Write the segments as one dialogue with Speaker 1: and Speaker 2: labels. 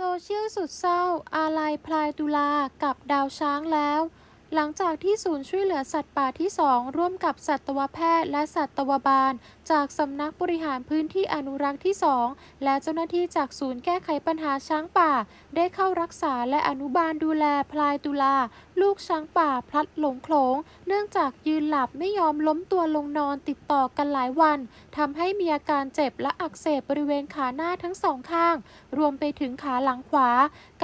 Speaker 1: โซเชียลสุดเศร้า อาลัยพลายตุลากับดาวช้างแล้ว หลังจากที่ศูนย์ช่วยเหลือสัตว์ป่าที่ 2 ร่วมกับสัตวแพทย์และสัตวบาล จากสำนักบริหารพื้นที่อนุรักษ์ที่ 2 และเจ้าหน้าที่จากศูนย์แก้ไขปัญหาช้างป่า ได้เข้ารักษาและอนุบาลดูแลพลายตุลา ลูกช้างป่าพลัดหลงโขลงเนื่องจากยืนหลับไม่ยอมล้มตัวลงนอนติดต่อกันหลายวันทำให้มีอาการเจ็บและอักเสบบริเวณขาหน้าทั้งสองข้าง รวมไปถึงขาหลังขวา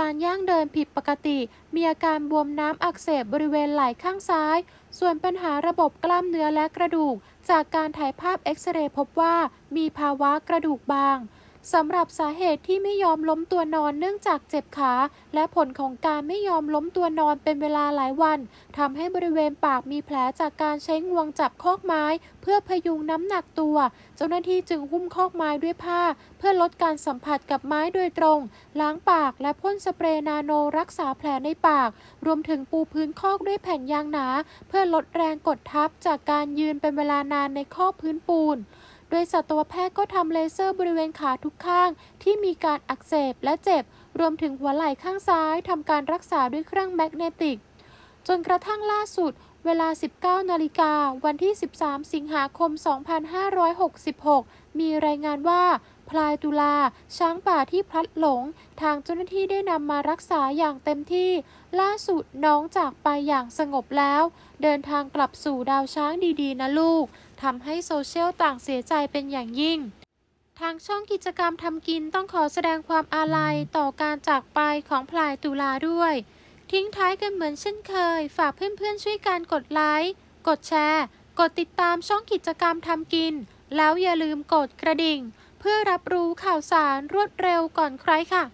Speaker 1: การย่างเดินผิดปกติ มีอาการบวมน้ำอักเสบบริเวณไหล่ข้างซ้าย ส่วนปัญหาระบบกล้ามเนื้อและกระดูก จากการถ่ายภาพเอ็กซเรย์พบว่ามีภาวะกระดูกบาง สำหรับสาเหตุที่ไม่ยอมล้มตัวนอนเนื่องจากเจ็บขา และผลของการไม่ยอมล้มตัวนอนเป็นเวลาหลายวันทำให้บริเวณปากมีแผลจากการใช้งวงจับคอกไม้ เพื่อพยุงน้ำหนักตัว เจ้าหน้าที่จึงหุ้มคอกไม้ด้วยผ้า เพื่อลดการสัมผัสกับไม้โดยตรง ล้างปากและพ่นสเปรย์นาโนรักษาแผลในปาก รวมถึงปูพื้นคอกด้วยแผ่นยางหนา เพื่อลดแรงกดทับจากการยืนเป็นเวลานานในคอกพื้นปูน โดยสัตวแพทย์ก็ทำเลเซอร์บริเวณขาทุกข้าง ที่มีการอักเสบและเจ็บ รวมถึงหัวไหล่ข้างซ้ายทำการรักษาด้วยเครื่องแมกเนติก จนกระทั่งล่าสุด เวลา 19 นาฬิกา วันที่ 13 สิงหาคม 2566 มีรายงานว่า พลายตุลา ช้างป่าที่พลัดหลง ทางเจ้าหน้าที่ได้นำมารักษาอย่างเต็มที่ ล่าสุดน้องจากไปอย่างสงบแล้ว เดินทางกลับสู่ดาวช้างดีๆ นะลูกทำให้โซเชียลต่างเสียใจเป็นอย่างยิ่งทางช่องกิจกรรมทำกินต้องขอแสดงความอาลัยต่อการจากไปของพลายตุลาด้วย ทิ้งท้ายกันเหมือนเช่นเคย ฝากเพื่อนๆช่วยการกดไลค์ กดแชร์ กดติดตามช่องกิจกรรมทำกิน แล้วอย่าลืมกดกระดิ่ง เพื่อรับรู้ข่าวสารรวดเร็วก่อนใครค่ะ